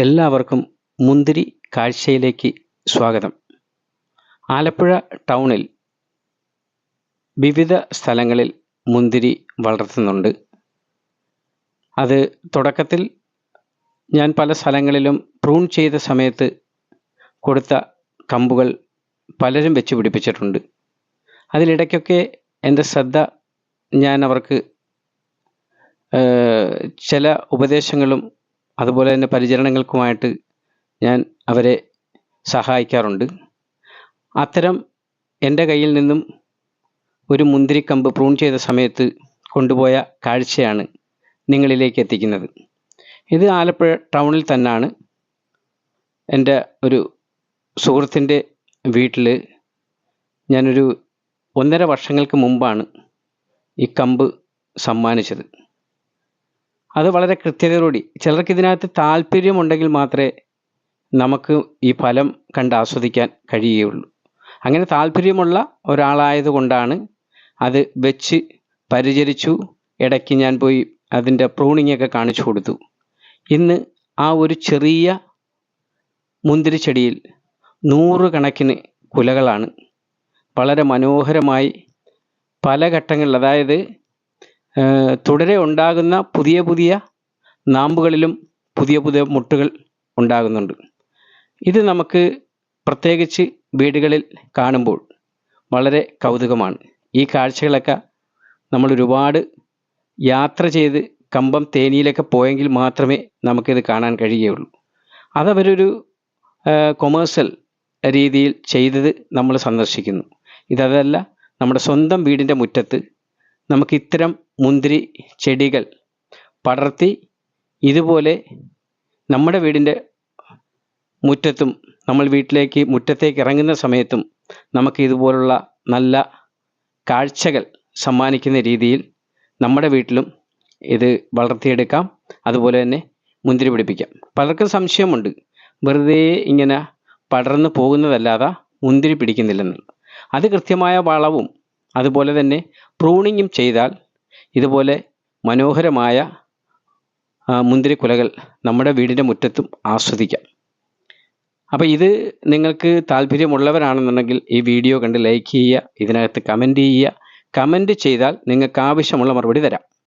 എല്ലാവർക്കും മുന്തിരി കാഴ്ചയിലേക്ക് സ്വാഗതം. ആലപ്പുഴ ടൗണിൽ വിവിധ സ്ഥലങ്ങളിൽ മുന്തിരി വളർത്തുന്നുണ്ട്. അത് തുടക്കത്തിൽ ഞാൻ പല സ്ഥലങ്ങളിലും പ്രൂൺ ചെയ്ത സമയത്ത് കൊടുത്ത കമ്പുകൾ പലരും വെച്ച് പിടിപ്പിച്ചിട്ടുണ്ട്. അതിലിടയ്ക്കൊക്കെ എന്റെ ശ്രദ്ധ ഞാൻ അവർക്ക് ചില ഉപദേശങ്ങളും അതുപോലെ തന്നെ പരിചരണങ്ങൾക്കുമായിട്ട് ഞാൻ അവരെ സഹായിക്കാറുണ്ട്. അത്തരം എന്റെ കയ്യിൽ നിന്നും ഒരു മുന്തിരിക്കമ്പ് പ്രൂൺ ചെയ്ത സമയത്ത് കൊണ്ടുപോയ കാഴ്ചയാണ് നിങ്ങളിലേക്ക് എത്തിക്കുന്നത്. ഇത് ആലപ്പുഴ ടൗണിൽ തന്നെയാണ് എന്റെ ഒരു സുഹൃത്തിന്റെ വീട്ടിൽ ഞാനൊരു ഒന്നര വർഷങ്ങൾക്ക് മുമ്പാണ് ഈ കമ്പ് സമ്മാനിച്ചത്. അത് വളരെ കൃത്യതയോടുകൂടി. ചിലർക്ക് ഇതിനകത്ത് താല്പര്യമുണ്ടെങ്കിൽ മാത്രമേ നമുക്ക് ഈ ഫലം കണ്ട് ആസ്വദിക്കാൻ കഴിയുകയുള്ളൂ. അങ്ങനെ താല്പര്യമുള്ള ഒരാളായതുകൊണ്ടാണ് അത് വെച്ച് പരിചരിച്ചു ഇടയ്ക്ക് ഞാൻ പോയി അതിന്റെ പ്രൂണിംഗ് ഒക്കെ കാണിച്ചു കൊടുത്തു. ഇന്ന് ആ ഒരു ചെറിയ മുന്തിരിച്ചെടിയിൽ നൂറുകണക്കിന് കുലകളാണ്. വളരെ മനോഹരമായി പല ഘട്ടങ്ങളിൽ അതായത് തുടരെ ഉണ്ടാകുന്ന പുതിയ പുതിയ നാമ്പുകളിലും പുതിയ പുതിയ മുട്ടുകൾ ഉണ്ടാകുന്നുണ്ട്. ഇത് നമുക്ക് പ്രത്യേകിച്ച് വീടുകളിൽ കാണുമ്പോൾ വളരെ കൗതുകമാണ്. ഈ കാഴ്ചകളൊക്കെ നമ്മൾ ഒരുപാട് യാത്ര ചെയ്ത് കമ്പം തേനിയിലൊക്കെ പോയെങ്കിൽ മാത്രമേ നമുക്കിത് കാണാൻ കഴിയുകയുള്ളൂ. അതവരൊരു കൊമേഴ്സ്യൽ രീതിയിൽ ചെയ്തത് നമ്മൾ സന്ദർശിക്കുന്നു. ഇതല്ല നമ്മുടെ സ്വന്തം വീടിന്റെ മുറ്റത്ത് നമുക്ക് ഇത്തരം മുന്തിരി ചെടികൾ പടർത്തി ഇതുപോലെ നമ്മുടെ വീടിന്റെ മുറ്റത്തും നമ്മൾ വീട്ടിലേക്ക് മുറ്റത്തേക്ക് ഇറങ്ങുന്ന സമയത്തും നമുക്ക് ഇതുപോലുള്ള നല്ല കാഴ്ചകൾ സമ്മാനിക്കുന്ന രീതിയിൽ നമ്മുടെ വീട്ടിലും ഇത് വളർത്തിയെടുക്കാം. അതുപോലെ തന്നെ മുന്തിരി പിടിപ്പിക്കാം. പലർക്കും സംശയമുണ്ട്. വെറുതെ ഇങ്ങനെ പടർന്നു പോകുന്നതല്ലാതെ മുന്തിരി പിടിക്കുന്നില്ലെന്ന്. അത് കൃത്യമായ വളവും അതുപോലെ തന്നെ പ്രൂണിങ്ങും ചെയ്താൽ ഇതുപോലെ മനോഹരമായ മുന്തിരിക്കുലകൾ നമ്മുടെ വീടിന്റെ മുറ്റത്തും ആസ്വദിക്കാം. അപ്പോൾ ഇത് നിങ്ങൾക്ക് താല്പര്യമുള്ളവരാണെന്നുണ്ടെങ്കിൽ ഈ വീഡിയോ കണ്ട് ലൈക്ക് ചെയ്യുക ഇതിനകത്ത് കമന്റ് ചെയ്യുക. കമന്റ് ചെയ്താൽ നിങ്ങൾക്ക് ആവശ്യമുള്ള മറുപടി തരാം.